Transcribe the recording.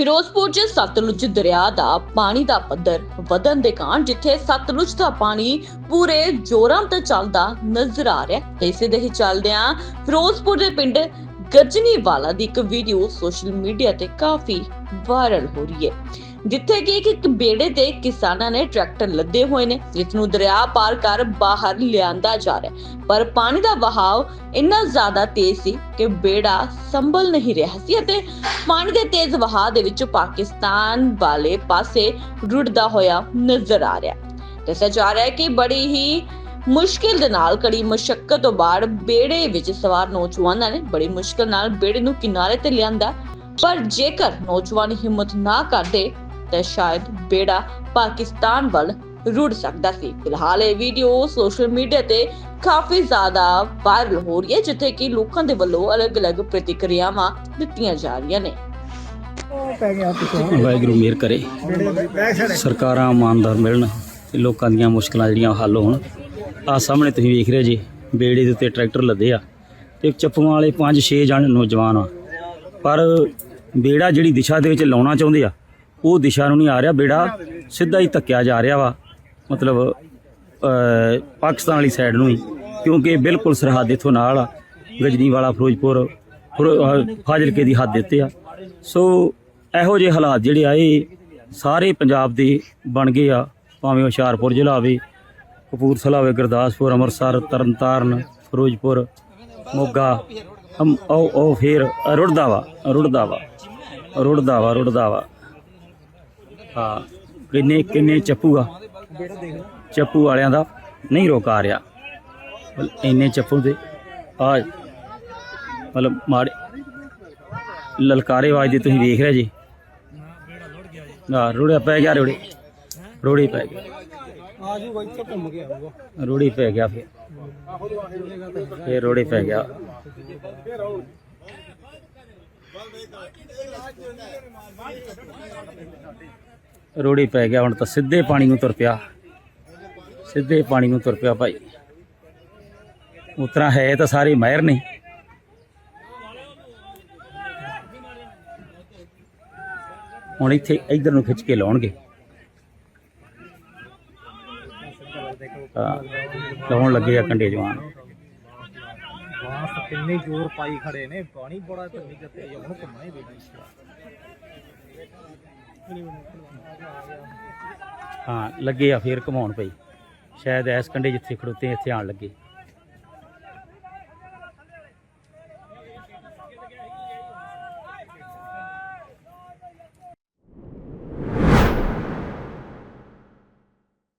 ਫਿਰੋਜ਼ਪੁਰ 'ਚ ਸਤਲੁਜ ਦਰਿਆ ਦਾ ਪਾਣੀ ਦਾ ਪੱਧਰ ਵਧਣ ਦੇ ਕਾਰਨ ਜਿੱਥੇ ਸਤਲੁਜ ਦਾ ਪਾਣੀ ਪੂਰੇ ਜ਼ੋਰਾਂ ਤੇ ਚੱਲਦਾ ਨਜ਼ਰ ਆ ਰਿਹਾ ਹੈ। ਇਸੇ ਦੇ ਹੀ ਚੱਲਦਿਆਂ ਫਿਰੋਜ਼ਪੁਰ ਦੇ ਪਿੰਡ ਗਜਨੀ ਵਾਲਾ ਦੀ ਇੱਕ ਵੀਡੀਓ ਸੋਸ਼ਲ ਮੀਡੀਆ ਤੇ ਕਾਫੀ ਵਾਇਰਲ ਹੋ ਰਹੀ ਹੈ। ਜਿੱਥੇ ਕਿ ਇੱਕ- ਬੇੜੇ ਤੇ ਕਿਸਾਨਾਂ ਨੇ ਟਰੈਕਟਰ ਲੱਦੇ ਹੋਏ ਨੇ। ਜਿਸ ਨੂੰ ਦਰਿਆ ਪਾਰ ਕਰ ਬਾਹਰ ਲਿਆਂਦਾ ਜਾ ਰਿਹਾ ਪਰ ਪਾਣੀ ਦਾ ਵਹਾਅ ਇੰਨਾ ਜ਼ਿਆਦਾ ਤੇਜ਼ ਸੀ ਕਿ ਬੇੜਾ ਸੰਭਲ ਨਹੀਂ ਰਿਹਾ ਸੀ ਅਤੇ ਪਾਣੀ ਦੇ ਤੇਜ਼ ਵਹਾਅ ਦੇ ਵਿੱਚ ਪਾਕਿਸਤਾਨ ਵਾਲੇ ਪਾਸੇ ਰੁੜਦਾ ਹੋਇਆ ਨਜ਼ਰ ਆ ਰਿਹਾ ਦੱਸਿਆ ਜਾ ਰਿਹਾ ਹੈ ਕਿ ਬੜੀ ਹੀ ਮੁਸ਼ਕਿਲ ਦੇ ਨਾਲ, ਕੜੀ ਮੁਸ਼ਕਲ ਤੋਂ ਬਾਅਦ ਬੇੜੇ ਵਿੱਚ ਸਵਾਰ ਨੌਜਵਾਨਾਂ ਨੇ ਬੜੀ ਮੁਸ਼ਕਿਲ ਨਾਲ ਬੇੜੇ ਨੂੰ ਕਿਨਾਰੇ ਤੇ ਲਿਆਂਦਾ ਪਰ ਜੇਕਰ ਨੌਜਵਾਨ ਹਿੰਮਤ ਨਾ ਕਰਦੇ, ਤਾਂ ਸ਼ਾਇਦ ਬੇੜਾ ਪਾਕਿਸਤਾਨ ਵੱਲ ਰੁੜ ਸਕਦਾ ਸੀ। ਫਿਲਹਾਲ ਇਹ ਵੀਡੀਓ ਸੋਸ਼ਲ ਮੀਡੀਆ ਤੇ ਕਾਫੀ ਜ਼ਿਆਦਾ ਵਾਇਰਲ ਹੋ ਰਹੀ ਹੈ, ਜਿੱਥੇ ਕਿ ਲੋਕਾਂ ਦੇ ਵੱਲੋਂ ਅਲੱਗ-ਅਲੱਗ ਪ੍ਰਤੀਕਿਰਿਆਵਾਂ ਦਿੱਤੀਆਂ ਜਾ ਰਹੀਆਂ ਨੇ। ਵਾਹਿਗੁਰੂ ਮਿਹਰ ਕਰੇ। ਸਰਕਾਰਾਂ ਇਮਾਨਦਾਰ ਮਿਲਣ ਤੇ ਲੋਕਾਂ ਦੀਆਂ ਮੁਸ਼ਕਲਾਂ ਜਿਹੜੀਆਂ ਹੱਲ ਹੋਣ। ਆ ਸਾਹਮਣੇ ਤੁਸੀਂ ਵੇਖ ਰਹੇ ਜੀ, ਬੇੜੇ ਦੇ ਉੱਤੇ ਟਰੈਕਟਰ ਲੱਦੇ ਆ ਤੇ ਚੱਪੂਆਂ ਵਾਲੇ 5-6 ਜਣ ਨੌਜਵਾਨ ਆ। ਪਰ ਬੇੜਾ ਜਿਹੜੀ ਦਿਸ਼ਾ ਦੇ ਵਿੱਚ ਲਾਉਣਾ ਚਾਹੁੰਦੇ ਆ, ਉਹ ਦਿਸ਼ਾ ਨੂੰ ਨਹੀਂ ਆ ਰਿਹਾ, ਬੇੜਾ ਸਿੱਧਾ ਹੀ ਧੱਕਿਆ ਜਾ ਰਿਹਾ ਵਾ, ਮਤਲਬ ਪਾਕਿਸਤਾਨ ਵਾਲੀ ਸਾਈਡ ਨੂੰ ਹੀ, ਕਿਉਂਕਿ ਬਿਲਕੁਲ ਸਰਹੱਦ ਇੱਥੋਂ ਨਾਲ ਆ ਗਜਨੀ ਵਾਲਾ ਫਿਰੋਜ਼ਪੁਰ, ਫਿਰੋ- ਫਾਜ਼ਿਲਕੇ ਦੀ ਹੱਦ ਦਿੱਤੇ ਆ। ਸੋ, ਇਹੋ ਜਿਹੇ ਹਾਲਾਤ ਜਿਹੜੇ ਆ, ਇਹ ਸਾਰੇ ਪੰਜਾਬ ਦੇ ਬਣ ਗਏ ਆ, ਭਾਵੇਂ ਹੁਸ਼ਿਆਰਪੁਰ ਜ਼ਿਲ੍ਹਾ ਹੋਵੇ, ਕਪੂਰਥਲਾ ਹੋਵੇ, ਗੁਰਦਾਸਪੁਰ, ਅੰਮ੍ਰਿਤਸਰ, ਤਰਨਤਾਰਨ, ਫਿਰੋਜ਼ਪੁਰ, ਮੋਗਾ ਅਮ- ਉਹ ਉਹ ਫੇਰ ਰੁੜਦਾ ਵਾ ਰੁੜਦਾ ਵਾ ਰੁੜਦਾ ਵਾ ਰੁੜਦਾ ਵਾ ਹਾਂ ਕਿੰਨੇ ਕਿੰਨੇ ਚੱਪੂ ਆ ਚੱਪੂ ਵਾਲਿਆਂ ਦਾ ਨਹੀਂ ਰੋਕ ਆ ਰਿਹਾ। ਇੰਨੇ ਚੱਪੂ ਦੇ ਆ ਮਤਲਬ ਮਾੜੇ ਲਲਕਾਰੇ ਵਾਜਦੇ ਤੁਸੀਂ ਵੇਖ ਰਹੇ ਜੀ। ਆ ਰੋੜਿਆ ਪੈ ਗਿਆ ਰੋੜੀ ਰੋੜੀ ਪੈ ਗਿਆ। ਆਜੂ ਬਾਈ ਇੱਥੇ ਘੁੰਮ ਕੇ ਆਊਗਾ। ਰੋੜੀ ਪੈ ਗਿਆ ਫਿਰ। ਫਿਰ ਰੋੜੀ ਪੈ ਗਿਆ। ਰੋੜੀ ਪੈ ਗਿਆ, ਹੁਣ ਤਾਂ ਸਿੱਧੇ ਪਾਣੀ ਨੂੰ ਤੁਰ ਪਿਆ। ਸਿੱਧੇ ਪਾਣੀ ਨੂੰ ਤੁਰ ਪਿਆ ਭਾਈ। ਉਤਰਾ ਹੈ ਤਾਂ ਸਾਰੇ ਮਹਿਰ ਨੇ ਹੁਣ ਇੱਥੇ ਇਧਰ ਨੂੰ ਖਿੱਚ ਕੇ ਲਾਉਣਗੇ। ਲਾਉਣ ਲੱਗੇ ਆ ਕੰਡੇ ਜਵਾਨ। ਬਾਸ ਕਿੰਨੇ ਜ਼ੋਰ ਪਾਈ ਖੜੇ ਨੇ, ਪਾਣੀ ਬੜਾ ਧੰਨੀ ਜੱਤੇ ਹੁਣ ਘੁੰਮਣਾ ਹੀ ਦੇਣਾ ਹਾਂ, ਲੱਗੇ ਆ ਫੇਰ ਘਮਾਉਣ ਪਈ ਸ਼ਾਇਦ ਐਸ ਕੰਡੇ ਜਿੱਥੇ ਖੜੋਤੇ ਇੱਥੇ ਆਣ ਲੱਗੇ।